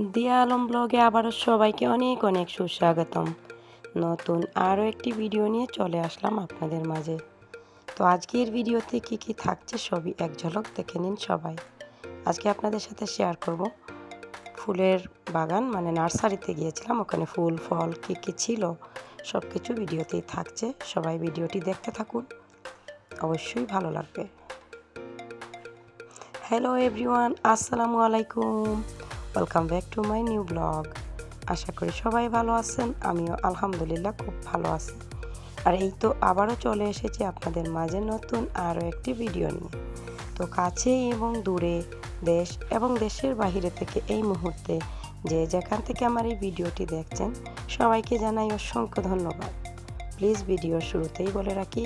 দিয়া আলম ব্লগে আবারও সবাইকে অনেক অনেক সুস্বাগতম। নতুন আরও একটি ভিডিও নিয়ে চলে আসলাম আপনাদের মাঝে। তো আজকের ভিডিওতে কি কি থাকছে সবই এক ঝলক দেখে নিন সবাই। আজকে আপনাদের সাথে শেয়ার করব। ফুলের বাগান মানে নার্সারিতে গিয়েছিলাম, ওখানে ফুল, ফল কী কী ছিল সব কিছু ভিডিওতেই থাকছে। সবাই ভিডিওটি দেখতে থাকুন। অবশ্যই ভালো লাগবে। হ্যালো এভরিওয়ান, আসসালামু আলাইকুম। Welcome back to my new blog আশা করি সবাই ভালো আছেন, আমিও আলহামদুলিল্লাহ খুব ভালো আছি। আর এই তো আবারও চলে এসেছি আপনাদের মাঝে নতুন আরও একটি ভিডিও নিয়ে। তো কাছে এবং দূরে দেশ এবং দেশের বাহিরে থেকে এই মুহূর্তে যে যেখান থেকে আমার এই ভিডিওটি দেখছেন, সবাইকে জানাই অসংখ্য ধন্যবাদ। প্লিজ ভিডিওর শুরুতেই বলে রাখি,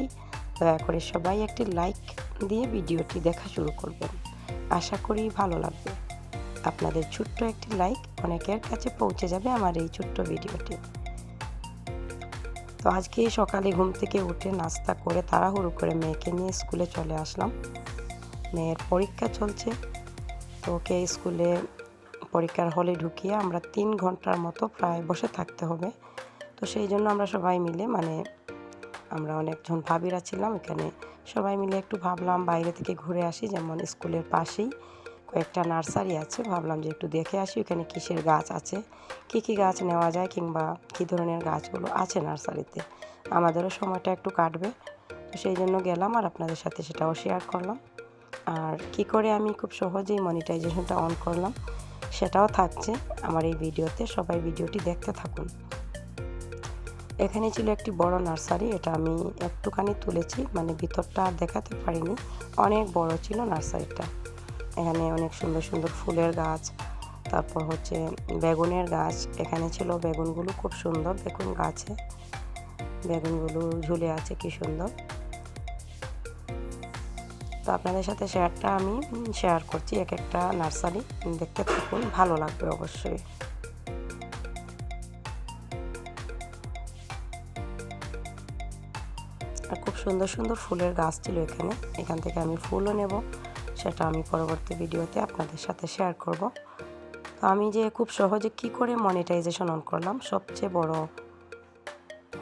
দয়া করে সবাই একটি লাইক দিয়ে ভিডিওটি দেখা শুরু করবেন। আশা করি ভালো লাগবে। আপনাদের ছোট্ট একটি লাইক অনেকের কাছে পৌঁছে যাবে আমার এই ছোট্ট ভিডিওটি। তো আজকে সকালে ঘুম থেকে উঠে নাস্তা করে তাড়াহুড়ো করে মেয়েকে নিয়ে স্কুলে চলে আসলাম। মেয়ের পরীক্ষা চলছে। তো ওকে স্কুলে পরীক্ষার হলে ঢুকিয়ে আমরা তিন ঘণ্টার মতো প্রায় বসে থাকতে হবে। তো সেই জন্য আমরা সবাই মিলে মানে আমরা অনেকজন ভাবিরা ছিলাম, এখানে সবাই মিলে একটু ভাবলাম বাইরে থেকে ঘুরে আসি, যেমন স্কুলের পাশেই। কয়েকটা নার্সারি আছে, ভাবলাম যে একটু দেখে আসি ওখানে কিসের গাছ আছে, কি কি গাছ নেওয়া যায় কিংবা কী ধরনের গাছগুলো আছে নার্সারিতে। আমাদেরও সময়টা একটু কাটবে, তো সেই জন্য গেলাম আর আপনাদের সাথে সেটাও শেয়ার করলাম। আর কি করে আমি খুব সহজেই মনিটাইজেশনটা অন করলাম, সেটাও থাকছে আমার এই ভিডিওতে, সবাই ভিডিওটি দেখতে থাকুন। এখানে ছিল একটি বড় নার্সারি, এটা আমি একটুখানি তুলেছি মানে ভিতরটা আর দেখাতে পারিনি, অনেক বড় ছিল নার্সারিটা। এখানে অনেক সুন্দর সুন্দর ফুলের গাছ, তারপর হচ্ছে বেগুনের গাছ, এখানে ছিল বেগুনগুলো খুব সুন্দর দেখুন গাছে, বেগুনগুলো ঝুলে আছে কি সুন্দর। তো আপনাদের সাথে শেয়ারটা আমি শেয়ার করছি, এক একটা নার্সারি দেখতে থাকুন, ভালো লাগবে অবশ্যই। আর খুব সুন্দর সুন্দর ফুলের গাছ ছিল এখানে, এখান থেকে আমি ফুলও নেব। সেটা আমি পরবর্তী ভিডিওতে আপনাদের সাথে শেয়ার করব। তো আমি যে খুব সহজে কি করে মনিটাইজেশন অন করলাম, সবচেয়ে বড়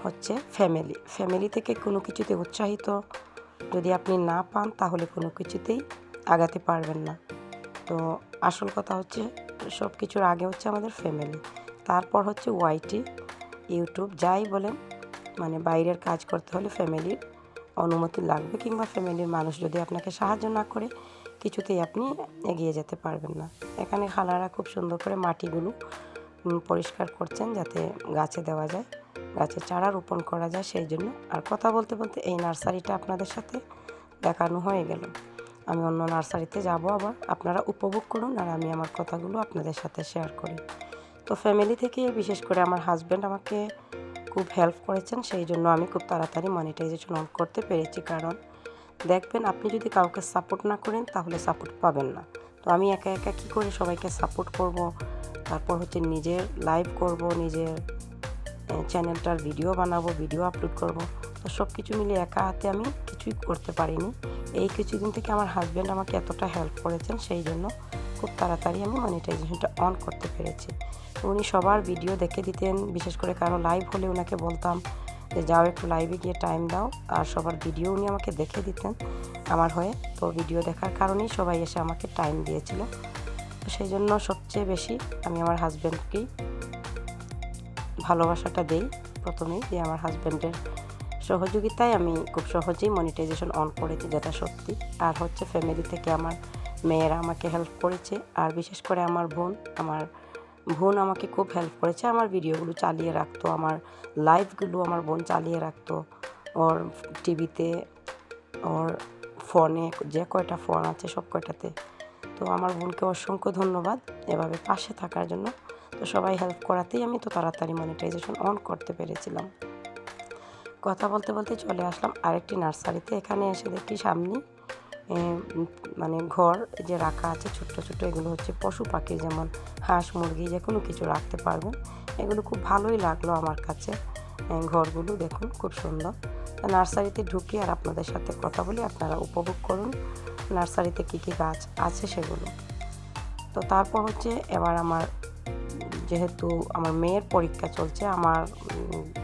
হচ্ছে ফ্যামিলি ফ্যামিলি থেকে কোনো কিছুতে উৎসাহিত যদি আপনি না পান, তাহলে কোনো কিছুতেই আগাতে পারবেন না। তো আসল কথা হচ্ছে সব কিছুর আগে হচ্ছে আমাদের ফ্যামিলি তারপর হচ্ছে ওয়াইটি ইউটিউব যাই বলেন মানে বাইরের কাজ করতে হলে ফ্যামিলির অনুমতি লাগবে কিংবা ফ্যামিলির মানুষ যদি আপনাকে সাহায্য না করে কিছুতেই আপনি এগিয়ে যেতে পারবেন না। এখানে খালারা খুব সুন্দর করে মাটিগুলো পরিষ্কার করছেন যাতে গাছে দেওয়া যায় গাছের চারা রোপণ করা যায় সেই জন্য। আর কথা বলতে বলতে এই নার্সারিটা আপনাদের সাথে দেখানো হয়ে গেল। আমি অন্য নার্সারিতে যাব আবার, আপনারা উপভোগ করুন আর আমি আমার কথাগুলো আপনাদের সাথে শেয়ার করি। তো ফ্যামিলি থেকে বিশেষ করে আমার হাজব্যান্ড আমাকে খুব হেল্প করেছেন, সেই জন্য আমি খুব তাড়াতাড়ি মনিটাইজেশন অন করতে পেরেছি। কারণ দেখবেন আপনি যদি কাউকে সাপোর্ট না করেন, তাহলে সাপোর্ট পাবেন না। তো আমি একা একা কী করে সবাইকে সাপোর্ট করব? তারপর হচ্ছে নিজের লাইভ করব, নিজের চ্যানেলটার ভিডিও বানাবো ভিডিও আপলোড করব। তো সব কিছু মিলে একা হাতে আমি কিছুই করতে পারিনি। এই কিছুদিন থেকে আমার হাজব্যান্ড আমাকে এতটা হেল্প করেছেন, সেই জন্য খুব তাড়াতাড়ি আমি মনিটাইজেশনটা অন করতে পেরেছি। উনি সবার ভিডিও দেখে দিতেন, বিশেষ করে কারও লাইভ হলে ওনাকে বলতাম যে যাও একটু লাইভে গিয়ে টাইম দাও, আর সবার ভিডিও উনি আমাকে দেখে দিতেন আমার হয়ে। তো ভিডিও দেখার কারণেই সবাই এসে আমাকে টাইম দিয়েছিল। তো সেই জন্য সবচেয়ে বেশি আমি আমার হাজব্যান্ডকেই ভালোবাসাটা দেই প্রথমেই, যে আমার হাজব্যান্ডের সহযোগিতায় আমি খুব সহজেই মনিটাইজেশন অন করেছি যেটা সত্যি। আর হচ্ছে ফ্যামিলি থেকে আমার মেয়েরা আমাকে হেল্প করেছে, আর বিশেষ করে আমার বোন, আমার বোন আমাকে খুব হেল্প করেছে, আমার ভিডিওগুলো চালিয়ে রাখতো, আমার লাইভগুলো আমার বোন চালিয়ে রাখতো, ওর টিভিতে ওর ফোনে যে কয়টা ফোন আছে সব কয়টাতে। তো আমার বোনকে অসংখ্য ধন্যবাদ এভাবে পাশে থাকার জন্য। তো সবাই হেল্প করাতেই আমি তো তাড়াতাড়ি মনিটাইজেশন অন করতে পেরেছিলাম। কথা বলতে বলতে চলে আসলাম আরেকটি নার্সারিতে এখানে এসে দেখি সামনে মানে ঘর যে রাখা আছে, ছোট্ট ছোট্ট, এগুলো হচ্ছে পশু পাখি, যেমন হাঁস, মুরগি, যে কোনো কিছু রাখতে পারবেন। এগুলো খুব ভালোই লাগল আমার কাছে। ঘরগুলো দেখুন, খুব সুন্দর। নার্সারিতে ঢুকি আর আপনাদের সাথে কথা বলি, আপনারা উপভোগ করুন। নার্সারিতে কী কী গাছ আছে সেগুলো। তো তারপর হচ্ছে, এবার আমার যেহেতু আমার মেয়ের পরীক্ষা চলছে, আমার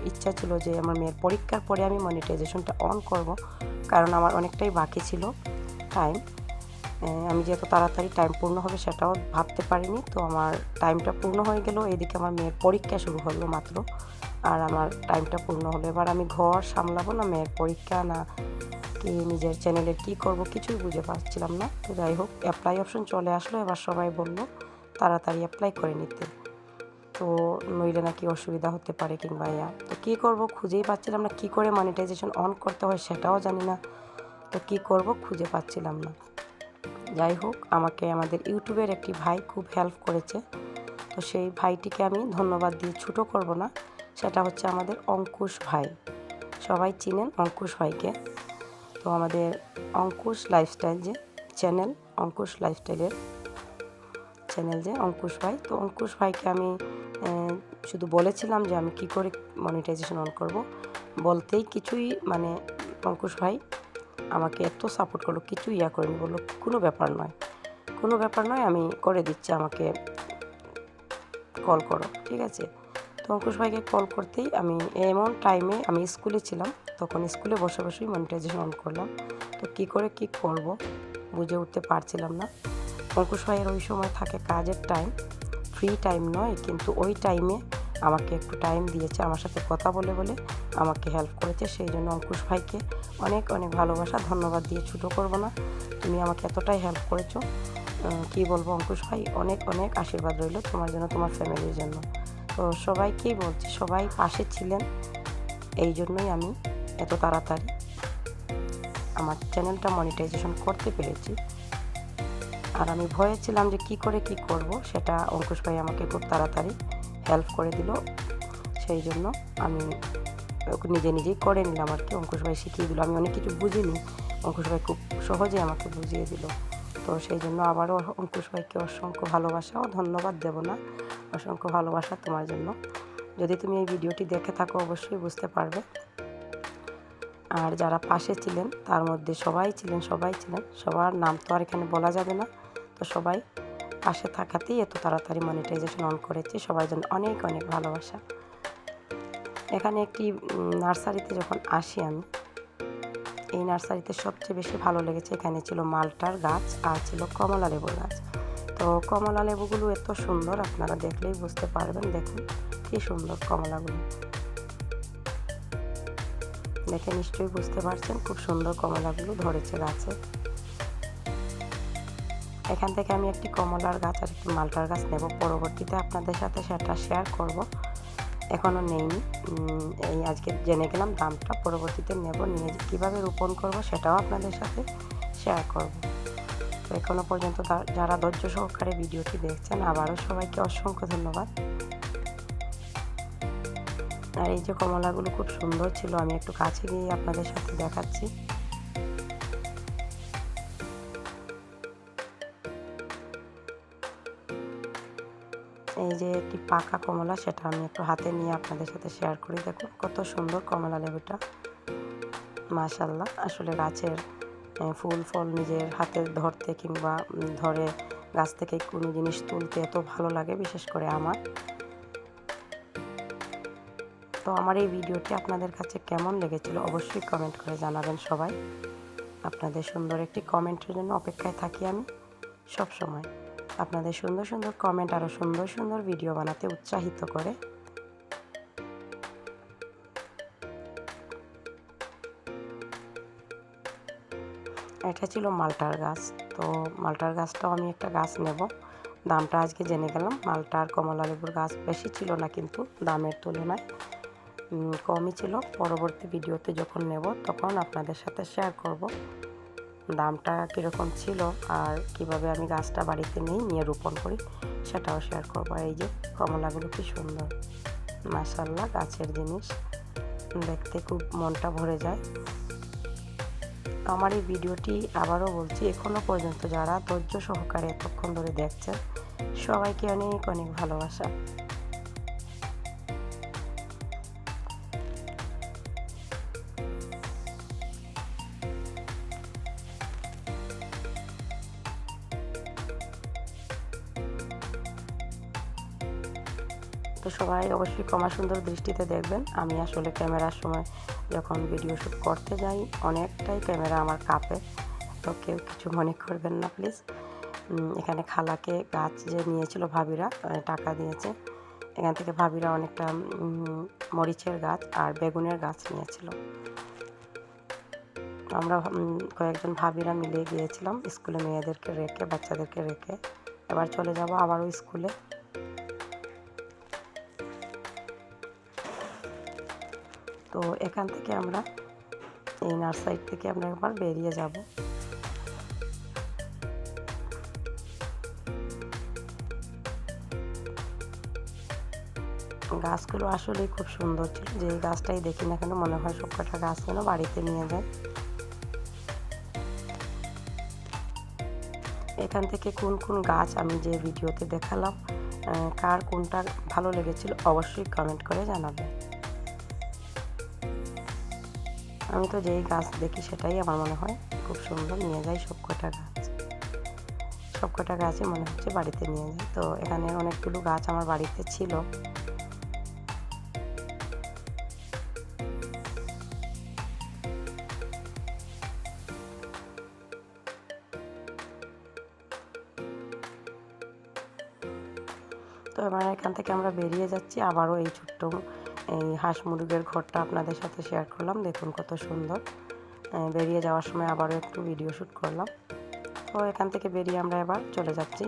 ইচ্ছা ছিল যে আমার মেয়ের পরীক্ষার পরে আমি মনিটাইজেশনটা অন করব, কারণ আমার অনেকটাই বাকি ছিল। টাইম আমি যেহেতু তাড়াতাড়ি টাইম পূর্ণ হবে সেটাও ভাবতে পারিনি, তো আমার টাইমটা পূর্ণ হয়ে গেল। এদিকে আমার মেয়ের পরীক্ষা শুরু হলো মাত্র, আর আমার টাইমটা পূর্ণ হলো। এবার আমি ঘর সামলাবো না, মেয়ের পরীক্ষা না কি নিজের চ্যানেলে কি করব কিছুই বুঝে পাচ্ছিলাম না। তো যাই হোক অ্যাপ্লাই অপশন চলে আসলো, এবার সবাই বলল তাড়াতাড়ি অ্যাপ্লাই করে নিতে। তো নইলে নাকি অসুবিধা হতে পারে কিংবা ইয়া। তো কী করব খুঁজেই পাচ্ছিলাম না, কী করে মনিটাইজেশন অন করতে হয় সেটাও জানি না। তো কী করব খুঁজে পাচ্ছিলাম না। যাই হোক, আমাকে আমাদের ইউটিউবের একটি ভাই খুব হেল্প করেছে। তো সেই ভাইটিকে আমি ধন্যবাদ দিয়ে ছোটো করব না, সেটা হচ্ছে আমাদের অঙ্কুশ ভাই। সবাই চিনেন অঙ্কুশ ভাইকে? তো আমাদের অঙ্কুশ লাইফস্টাইল যে চ্যানেল অঙ্কুশ লাইফস্টাইলের চ্যানেল যে অঙ্কুশ ভাই। তো অঙ্কুশ ভাইকে আমি শুধু বলেছিলাম যে আমি কি করে মনিটাইজেশন অন করব, বলতেই কিছুই মানে অঙ্কুশ ভাই আমাকে এত সাপোর্ট করল, কিছু ইয়া করেনি বলল, কোনো ব্যাপার নয়। কোনো ব্যাপার নয়, আমি করে দিচ্ছি, আমাকে কল করো, ঠিক আছে? তো অঙ্কুশ ভাইকে কল করতেই আমি এমন টাইমে আমি স্কুলে ছিলাম, তখন স্কুলে বসে বসেই মনিটাইজেশন অন করলাম। তো কি করে কি করব বুঝে উঠতে পারছিলাম না। অঙ্কুশ ভাইয়ের ওই সময় থাকে কাজের টাইম ফ্রি টাইম নয়, কিন্তু ওই টাইমে আমাকে একটু টাইম দিয়েছে, আমার সাথে কথা বলে বলে আমাকে হেল্প করেছে। সেই জন্য অঙ্কুশ ভাইকে অনেক অনেক ভালোবাসা, ধন্যবাদ দিয়ে ছুটো করব না। তুমি আমাকে এতটাই হেল্প করেছ। কী বলব অঙ্কুশ ভাই? অনেক অনেক আশীর্বাদ রইল তোমার জন্য, তোমার ফ্যামিলির জন্য। তো সবাইকেই বলছি, সবাই পাশে ছিলেন। এই জন্যই আমি এত তাড়াতাড়ি আমার চ্যানেলটা মনিটাইজেশন করতে পেরেছি। আর আমি ভয়ে ছিলাম যে কি করে কি করব, সেটা অঙ্কুশ ভাই আমাকে খুব তাড়াতাড়ি হেল্প করে দিল। সেই জন্য আমি নিজে নিজেই করে নিলাম আর কি। অঙ্কুশ শিখিয়ে দিল। আমি অনেক কিছু বুঝিনি। অঙ্কুশ ভাই খুব সহজে আমাকে বুঝিয়ে দিল। তো সেই জন্য আবারও অঙ্কুশ ভাইকে অসংখ্য ভালোবাসা ও ধন্যবাদ দেব না। অসংখ্য ভালোবাসা তোমার জন্য। যদি তুমি এই ভিডিওটি দেখে থাকো, অবশ্যই বুঝতে পারবে। আর যারা পাশে ছিলেন, তার মধ্যে সবাই ছিলেন সবাই ছিলেন। সবার নাম তো আর এখানে বলা যাবে না। তো সবাই পাশে থাকাতেই এত তাড়াতাড়ি মনিটাইজেশন অন করেছে। সবার জন্য অনেক অনেক ভালোবাসা। এখানে একটি নার্সারিতে যখন আসি আমি, এই নার্সারিতে সবচেয়ে বেশি ভালো লেগেছে এখানে ছিল মালটার গাছ আর ছিল কমলা লেবুর গাছ। তো কমলা লেবুগুলো এত সুন্দর, আপনারা দেখলেই বুঝতে পারবেন। দেখুন, কি সুন্দর কমলাগুলো। দেখে নিশ্চয়ই বুঝতে পারছেন, খুব সুন্দর কমলাগুলো ধরেছে গাছে। এখান থেকে আমি একটি কমলার গাছ আর একটি মালটার গাছ নেব। পরবর্তীতে আপনাদের সাথে সেটা শেয়ার করব। এখনও নেইনি। এই আজকে জেনে গেলাম দামটা। পরবর্তীতে নেব, নিয়ে কীভাবে রোপণ করব সেটাও আপনাদের সাথে শেয়ার করব। তো এখনও পর্যন্ত যারা ধৈর্য সহকারে ভিডিওটি দেখছেন, আবারও সবাইকে অসংখ্য ধন্যবাদ। আর এই যে কমলাগুলো খুব সুন্দর ছিল, আমি একটু কাছে গিয়ে আপনাদের সাথে দেখাচ্ছি। এই যে একটি পাকা কমলা, সেটা আমি একটু হাতে নিয়ে আপনাদের সাথে শেয়ার করি। দেখুন কত সুন্দর কমলা লেবুটা। মাশাল্লাহ আসলে গাছের ফুল ফল নিজের হাতে ধরতে কিংবা ধরে গাছ থেকে কোনো জিনিস তুলতে এত ভালো লাগে, বিশেষ করে আমার। তো আমার এই ভিডিওটি আপনাদের কাছে কেমন লেগেছিল অবশ্যই কমেন্ট করে জানাবেন সবাই। আপনাদের সুন্দর একটি কমেন্টের জন্য অপেক্ষায় থাকি আমি সব সময় আপনাদের সুন্দর সুন্দর কমেন্ট আরও সুন্দর সুন্দর ভিডিও বানাতে উৎসাহিত করে। এটা ছিল মালটার গাছ। তো মালটার গাছটাও আমি একটা গাছ নেব। দামটা আজকে জেনে গেলাম। মালটা আর কমলা লেবুর গাছ বেশি ছিল না কিন্তু দামের তুলনায় কমই ছিল। পরবর্তী ভিডিওতে যখন নেব তখন আপনাদের সাথে শেয়ার করব। দামটা কীরকম ছিল আর কীভাবে আমি গাছটা বাড়িতে নিই, নিয়ে রোপণ করি, সেটাও শেয়ার করব। এই যে কমলাগুলো কি সুন্দর মাসাল্লাহ গাছের জিনিস। দেখতে খুব মনটা ভরে যায়। আমার এই ভিডিওটি আবারও বলছি এখনও পর্যন্ত যারা ধৈর্য সহকারে এতক্ষণ ধরে দেখছেন, সবাইকে অনেক অনেক ভালোবাসা। অবশ্যই ক্ষমা সুন্দর দৃষ্টিতে দেখবেন। আমি আসলে ক্যামেরার সময় যখন ভিডিও শ্যুট করতে যাই, অনেকটাই ক্যামেরা আমার কাঁপে। তো কেউ কিছু মনে করবেন না প্লিজ এখানে খালাকে গাছ যে নিয়েছিল ভাবিরা টাকা দিয়েছে, এখান থেকে ভাবিরা অনেকটা মরিচের গাছ আর বেগুনের গাছ নিয়েছিল। আমরা কয়েকজন ভাবিরা মিলে গিয়েছিলাম, স্কুলে মেয়েদেরকে রেখে, বাচ্চাদেরকে রেখে। এবার চলে যাব আবারও স্কুলে। তো এখান থেকে আমরা, এই নার্সারি থেকে আমরা একবার বেরিয়ে যাব। গাছগুলো আসলেই খুব সুন্দর ছিল, যে গাছটাই দেখি না কেন, মনে হয় সবকটা গাছ যেন বাড়িতে নিয়ে যায়। এখান থেকে কোন কোন গাছ আমি যে ভিডিওতে দেখালাম কার কোনটা ভালো লেগেছিল অবশ্যই কমেন্ট করে জানাবেন আমি তো যেই গাছ দেখি সেটাই আমার মনে হয়। খুব সুন্দর নিয়ে যাই সবকটা গাছ। সবকটা গাছই মনে হচ্ছে বাড়িতে নিয়ে যাই তো এখানে অনেকগুলো গাছ আমার বাড়িতে ছিল। তো এবার এখান থেকে আমরা বেরিয়ে যাচ্ছি। আবারও এই ছোট্ট এই হাঁস মুরগের ঘরটা আপনাদের সাথে শেয়ার করলাম। দেখুন কত সুন্দর। বেরিয়ে যাওয়ার সময় আবারও একটু ভিডিও শ্যুট করলাম। তো এখান থেকে বেরিয়ে আমরা এবার চলে যাচ্ছি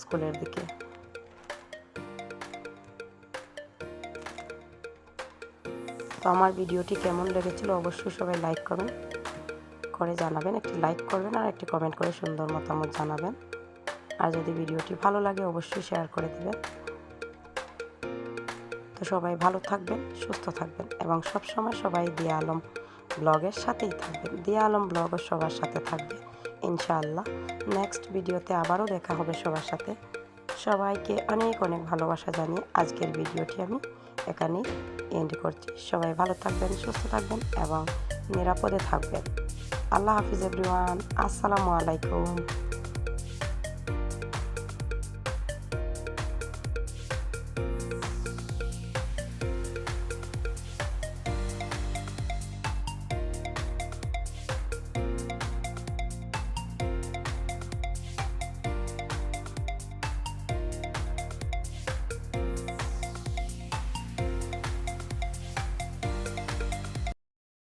স্কুলের দিকে। তো আমার ভিডিওটি কেমন লেগেছিল অবশ্যই সবাই লাইক করবেন করে জানাবেন, একটি লাইক করবেন আর একটি কমেন্ট করে সুন্দর মতামত জানাবেন। আর যদি ভিডিওটি ভালো লাগে অবশ্যই শেয়ার করে দেবেন। তো সবাই ভালো থাকবেন, সুস্থ থাকবেন এবং সব সময় সবাই দিয়া আলম ব্লগের সাথেই থাকবেন। দিয়া আলম ব্লগও সবার সাথে থাকবে, ইনশাআল্লাহ। নেক্সট ভিডিওতে আবারও দেখা হবে সবার সাথে। সবাইকে অনেক অনেক ভালোবাসা জানিয়ে আজকের ভিডিওটি আমি এখানেই এন্ড করছি। সবাই ভালো থাকবেন, সুস্থ থাকবেন এবং নিরাপদে থাকবেন। আল্লাহ হাফিজ এভরিওয়ান আসসালামু আলাইকুম।